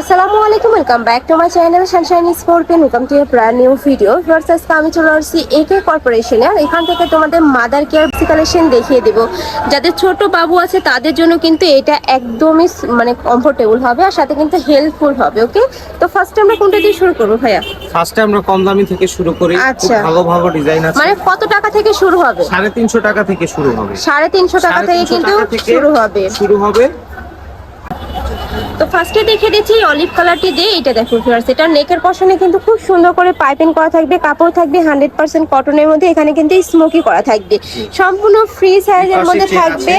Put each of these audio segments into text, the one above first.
আসসালামু আলাইকুম welcome back to my channel sunshine স্পোর্টেন welcome to brand new video আজকে আমি চলে আসছি একে কর্পোরেশনে আর এখান থেকে তোমাদের মাদার কেয়ার কালেকশন দেখিয়ে দেবো। যাদের ছোট বাবু আছে তাদের জন্য কিন্তু এটা একদমই মানে কমফোর্টেবল হবে আর সাথে কিন্তু হেল্পফুল হবে ওকে তো ফার্স্ট আমরা কোনটা দিয়ে শুরু করব ভাইয়া? ফার্স্টে আমরা কম দামি থেকে শুরু করি। আচ্ছা। ভালো ভালো ডিজাইন আছে। মানে কত টাকা থেকে শুরু হবে? সাড়ে তিনশো টাকা থেকে শুরু হবে। সাড়ে তিনশো টাকা থেকে কিন্তু শুরু হবে। শুরু হবে। তো ফার্স্টে দেখে দিচ্ছি অলিভ কালারটি দিয়ে এটা দেখো ভিউয়ার্স এটা নেকের পশনে কিন্তু খুব সুন্দর করে পাইপিং করা থাকবে কাপড় থাকবে হান্ড্রেড পার্সেন্ট কটনের মধ্যে এখানে কিন্তু স্মোকি করা থাকবে। সম্পূর্ণ ফ্রি সাইজের মধ্যে থাকবে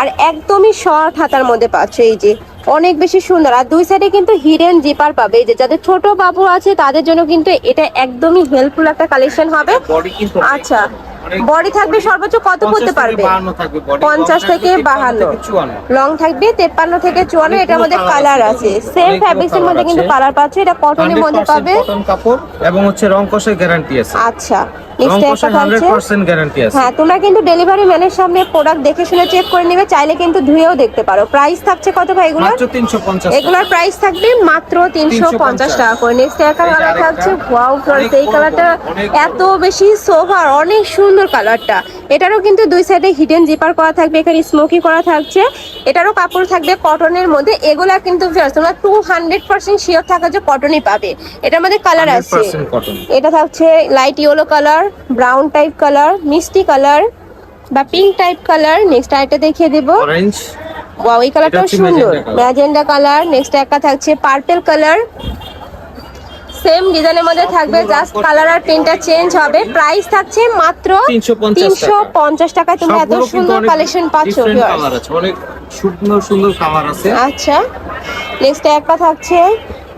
আর একদমই শর্ট হাতার মধ্যে পাচ্ছ এই যে অনেক বেশি সুন্দর। আর দুই সাইডে কিন্তু হিডেন জিপার পাবে এই যে যাদের ছোট বাবু আছে তাদের জন্য কিন্তু এটা একদমই হেল্পফুল একটা কালেকশন হবে। আচ্ছা বডি থাকবে সর্বোচ্চ কত 50 করতে পারবে? 52 থাকবে body, পঞ্চাশ থেকে থাকবে 53 বাহান্ন। লং থাকবে তেপ্পান্ন থেকে চুয়ান্ন এটার মধ্যে কালার আছে। সেম ফ্যাব্রিক্স এর মধ্যে কিন্তু কালার পাচ্ছে এটা কটনের মধ্যে পাবে। কাপড় এবং হচ্ছে রং কষের গ্যারান্টি আছে। আচ্ছা নেক্সট কষের একটা থাকছে 100% গ্যারান্টি আছে। হ্যাঁ তোমরা কিন্তু ডেলিভারি ম্যানের সামনে প্রোডাক্ট দেখে শুনে চেক করে নেবে চাইলে কিন্তু ধুয়েও দেখতে পারো। প্রাইস থাকছে কত ভাই এগুলোর? এগুলোর প্রাইস থাকবে মাত্র তিনশো পঞ্চাশ টাকা করে। নেক্সট একটা এই যে কালার আরেকটা। থাকছে। ওয়াও এই কালারটা এত বেশি সোভার অনেক সুন্দর। কালারটা। এটারও কিন্তু দুই সাইডে হিডেন জিপার করা থাকবে এখানে স্মোকি করা থাকছে। এটারও কাপড় থাকবে কটনের মধ্যে। এগুলা কিন্তু তোমরা টু হান্ড্রেড পার্সেন্ট শিওর থাকা যে কটনই পাবে। এটার মধ্যে কালার আছে। এটা থাকছে light yellow colour brown type colour মিষ্টি কালার বা পিঙ্ক টাইপ কালার নেক্সট আরেকটা দেখিয়ে দেবো। অরেঞ্জ ওয়াও এই কালারটাও সুন্দর। ম্যাজেন্ডা কালার নেক্সট একটা থাকছে পার্পল কালার সেম ডিজাইনের মধ্যে থাকবে জাস্ট কালার আর প্রিন্টটা চেঞ্জ হবে। প্রাইস থাকছে মাত্র 350 তিনশো পঞ্চাশ টাকায়। তোমরা এত সুন্দর কালেকশন পাচ্ছো অনেক সুন্দর সুন্দর কালার আছে। আচ্ছা নেক্সট একটা থাকছে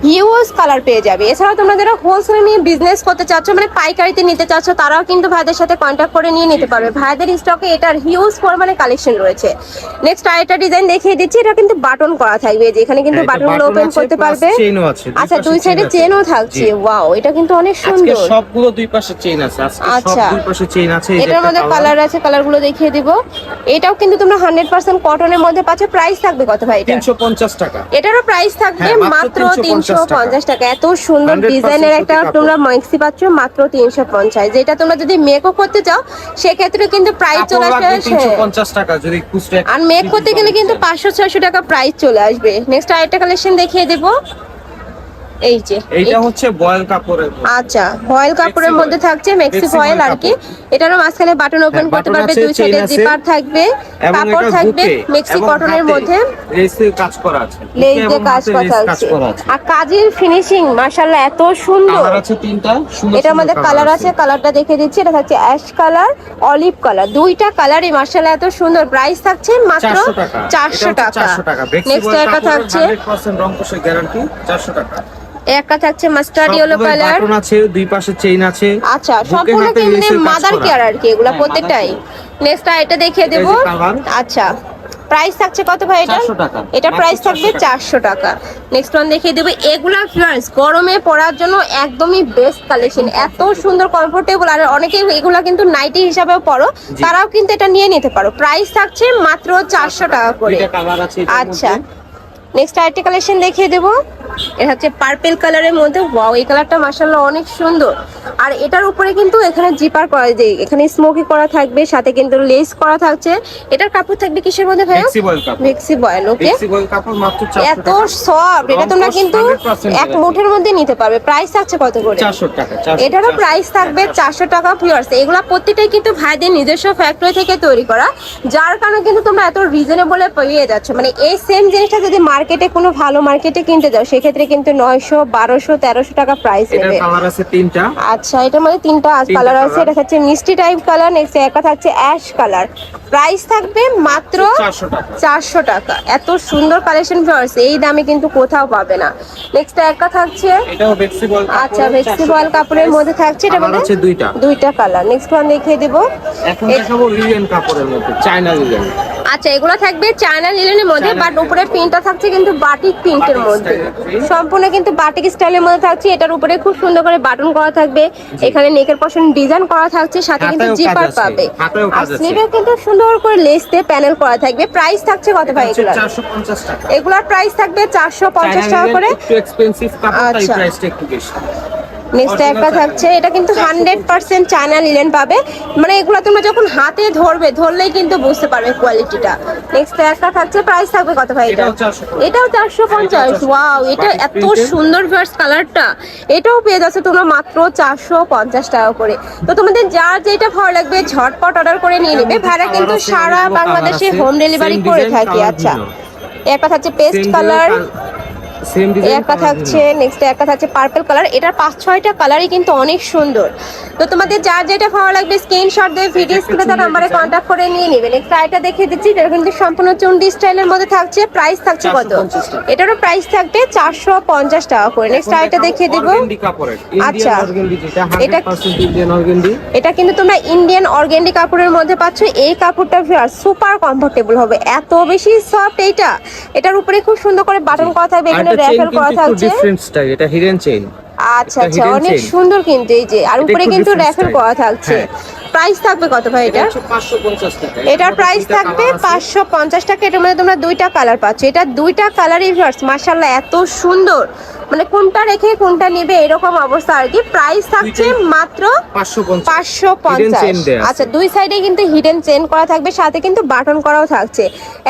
হিউজ কালার পেয়ে যাবে। এছাড়াও তোমরা যারা হোলসেলে নিয়ে বিজনেস করতে চাচ্ছ মানে পাইকারিতে নিতে চাচ্ছ তারাও কিন্তু ভাইদের সাথে কন্ট্যাক্ট করে নিয়ে নিতে পারবে। ভাইদের স্টকে এটার হিউজ পরিমাণে কালেকশন রয়েছে। নেক্সট আরেকটা ডিজাইন দেখিয়ে দিচ্ছি এটা কিন্তু বাটন করা থাকবে যে এখানে কিন্তু হ্যাঁ, বাটনগুলো ওপেন আছে, করতে পারবে। আচ্ছা দুই সাইডে। চেনও থাকছে ওয়াও এটা কিন্তু অনেক সুন্দর। সবগুলো দুই পাশে চেইন আছে আচ্ছা। দুই পাশে চেইন আছে এটার মধ্যে কালার আছে কালারগুলো দেখিয়ে দিব। এটাও কিন্তু তোমরা হান্ড্রেড পার্সেন্ট কটনের মধ্যে পাচ্ছ প্রাইস থাকবে কত ভাই এটা? 350 টাকা। এটারও প্রাইস থাকবে হ্যাঁ, মাত্র মাত্র তিনশো 350 পঞ্চাশ টাকা। এত সুন্দর ডিজাইনের একটা তোমরা ম্যাক্সি পাচ্ছ মাত্র তিনশো পঞ্চাশ। যেটা তোমরা যদি মেকও করতে চাও সেক্ষেত্রে কিন্তু প্রাইস চলে আসবে 350 টাকা যদি খুচরা আর মেক করতে গেলে কিন্তু পাঁচশো ছয়শো টাকা প্রাইস চলে আসবে। নেক্সট আরেকটা কালেকশন দেখিয়ে দেবো। এই যে এইটা হচ্ছে বয়েল কাপড়ের আচ্ছা ফয়েল কাপড়ের মধ্যে থাকছে মেক্সি ফয়েল আর কি এটারও মাঝখানে বাটন ওপেন হ্যাঁ, করতে button পারবে দুই সাইডে জিপার থাকবে কাপড় থাকবে মেক্সি কটনের মধ্যে। লেসে কাজ করা আছে। লেজ দিয়ে কাজ করা লেস আছে। আর কাজের ফিনিশিং মাশাআল্লাহ এত সুন্দর। কালার আছে তিনটা সুন্দর এটার মধ্যে কালার আছে। কালারটা দেখে দিচ্ছি এটা থাকছে অ্যাশ কালার অলিভ কালার দুইটা কালারই মার্শাল্লাহ এত সুন্দর। প্রাইস থাকছে মাত্র 400 টাকা। চারশো টাকা। 400 টাকা। নেক্সট একটা থাকছে। 100% রং গ্যারান্টি 400 টাকা। একটা থাকছে মাস্টার্ড ইয়েলো কালার বাটন আছে দুই পাশে চেইন আছে। আচ্ছা সম্পূর্ণ কিন্তু মাদার কেয়ার আর কি এগুলা হ্যাঁ, প্রত্যেকটাই। mother নেক্সট এটা দেখিয়ে দেব। আচ্ছা প্রাইস থাকছে কত ভাই এটা? 400 টাকা। এটা প্রাইস থাকবে 400 টাকা। চারশো টাকা। নেক্সট ওয়ান দেখিয়ে দেবো। এগুলা ফ্রেন্ডস গরমে পরার জন্য একদমই বেস্ট কালেকশন এত সুন্দর কমফোর্টেবল আর অনেকে এগুলা কিন্তু নাইটি হিসাবেও পরো। তারাও কিন্তু এটা নিয়ে নিতে পারো। প্রাইস থাকছে মাত্র চারশো টাকা। করে। আচ্ছা। নেক্সট আরেকটা কালেকশন দেখিয়ে দেবো। এটা হচ্ছে পার্পেল কালারের মধ্যে ওয়াও এই কালারটা মাসাল্লাহ অনেক সুন্দর। আর এটার উপরে কিন্তু এখানে জিপার করা যে এখানে স্মোকি করা থাকবে সাথে কিন্তু লেস করা থাকছে। এটার কাপড় থাকবে কিসের মধ্যে কাপড়। Maxi voile okay Maxi boil কাপড় মাত্র 400 এত। সফট এটা তোমরা কিন্তু এক মুঠের মধ্যে নিতে পারবে। প্রাইস থাকছে কত করে? 400 টাকা এটারও প্রাইস থাকবে চারশো টাকা পিওর্স এগুলা প্রত্যেকটাই কিন্তু ভাইদের নিজস্ব ফ্যাক্টরি থেকে তৈরি করা যার কারণে কিন্তু তোমরা এত রিজনেবলে পেয়ে যাচ্ছ। মানে এই সেম জিনিসটা যদি মার্কেটে কোনো ভালো মার্কেটে কিনতে যাও সেক্ষেত্রে কিন্তু নয়শো বারোশো তেরোশো টাকা প্রাইস নেবে। কালার আছে তিনটা। আচ্ছা এটার মধ্যে তিনটা তিনটা কালার আছে। এটা হচ্ছে মিষ্টি টাইপ কালার নেক্সট একটা থাকছে অ্যাশ কালার প্রাইস থাকবে মাত্র 400 টাকা। চারশো টাকা। এত সুন্দর কালেকশন ফ্লাওয়ার্স এই দামে কিন্তু কোথাও পাবে না। নেক্সট একটা থাকছে এটাও ভেক্সি বল আচ্ছা ভেক্সি বয়েল কাপড়ের মধ্যে থাকছে এটা মধ্যে আছে দুইটা। দুইটা কালার নেক্সট ওয়ান দেখিয়ে দেব। এখন দেখাবো লিলেন কাপড়ের মধ্যে চায়না লিলেন আচ্ছা এগুলো থাকবে চায়না লিলেনের মধ্যে বাট উপরে প্রিন্টটা থাকছে কিন্তু বাটিক প্রিন্টের মধ্যে। সম্পূর্ণ কিন্তু বাটিক স্টাইলের মধ্যে থাকছে। এটার উপরে খুব সুন্দর করে বাটন করা থাকবে। এখানে নেকের পশন ডিজাইন করা থাকছে সাথে কিন্তু জিপার পাবে। আর স্লিভে কিন্তু সুন্দর করে লেস দিয়ে প্যানেল করা থাকবে। প্রাইস থাকছে কত ভাই এগুলো এগুলার? প্রাইস থাকবে চারশো পঞ্চাশ টাকা করে। একটু এক্সপেন্সিভ কাপড় তাই আচ্ছা। নেক্সট একটা থাকছে এটা কিন্তু হান্ড্রেড পার্সেন্ট চায়না লিলেন পাবে। মানে এগুলো তোমরা যখন হাতে ধরবে ধরলেই কিন্তু বুঝতে পারবে কোয়ালিটিটা নেক্সট একটা থাকছে প্রাইস থাকবে কত ভাই এটা? এটাও চারশো পঞ্চাশ। ওয়াও এটা এত সুন্দর ভার্স কালারটা এটাও পেয়ে যাচ্ছে তোমরা মাত্র চারশো পঞ্চাশ টাকা করে। তো তোমাদের যার যেটা ভালো লাগবে ঝটপট অর্ডার করে নিয়ে নেবে। ভাড়া কিন্তু সারা বাংলাদেশে হোম ডেলিভারি করে থাকি আচ্ছা। একটা থাকছে পেস্ট কালার একটা থাকছে। নেক্সট একটা থাকছে পার্পল কালার এটার পাঁচ ছয়টা কালারই কিন্তু অনেক সুন্দর। তো তোমাদের যার যেটা ভালো লাগবে স্ক্রিনশট দিয়ে ভিডিও স্ক্রিনে তার নাম্বারে কন্ট্যাক্ট করে নিয়ে নেবে। নেক্সট আইটা দেখিয়ে দিচ্ছি এটা কিন্তু সম্পূর্ণ চন্ডি স্টাইলের মধ্যে থাকছে। প্রাইস থাকছে কত? এটারও প্রাইস থাকবে চারশো পঞ্চাশ টাকা করে। নেক্সট আইটা দেখিয়ে দিব। আচ্ছা। এটা- 100% এটা কিন্তু তোমরা ইন্ডিয়ান অর্গ্যানিক কাপড়ের মধ্যে পাচ্ছ। এই কাপড়টা সুপার কমফোর্টেবল হবে। এত বেশি সফট এইটা। এটার উপরে খুব সুন্দর করে বাটন করা থাকবে এখানে। কিন্তু একটু different এটা। আচ্ছা আচ্ছা অনেক সুন্দর কিন্তু এই যে। আর উপরে কিন্তু র্যাফেল করা থাকছে। হ্যাঁ। প্রাইস থাকবে কত ভাই এটা? এটা হচ্ছে 550 টাকা। এটার প্রাইস থাকবে পাঁচশো পঞ্চাশ টাকা। এটার মধ্যে তোমরা দুইটা কালার পাচ্ছ। এটা দুইটা কালারই ভিউয়ার্স মাশাআল্লাহ এত সুন্দর। মানে কোনটা রেখে কোনটা নেবে এরকম অবস্থা আর কি। প্রাইস থাকছে মাত্র পাঁচশো পঞ্চাশ। আচ্ছা দুই সাইডে কিন্তু হিডেন চেন করা থাকবে সাথে কিন্তু বাটন করাও থাকছে।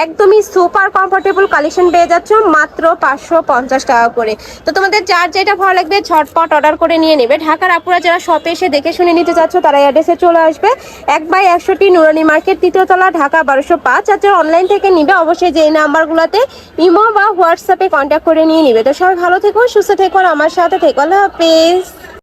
একদমই সুপার কমফোর্টেবল কালেকশন পেয়ে যাচ্ছ মাত্র পাঁচশো পঞ্চাশ টাকা করে। তো তোমাদের যার যেটা ভালো লাগবে ঝটপট অর্ডার করে নিয়ে নেবে। ঢাকার আপুরা যারা শপে এসে দেখে শুনে নিতে চাচ্ছ তারা অ্যাড্রেসে চলে আসবে। এক বাই একশোটি নুরানি মার্কেট তৃতীয়তলা ঢাকা বারোশো পাঁচ। আর যারা অনলাইন থেকে নিবে অবশ্যই যে নাম্বারগুলোতে ইমো বা হোয়াটসঅ্যাপে কন্ট্যাক্ট করে নিয়ে নিবে। তো সবাই ভালো থেকো সুস্থ থেকো আমার সাথে থেকো। আল্লাহ হাফেজ।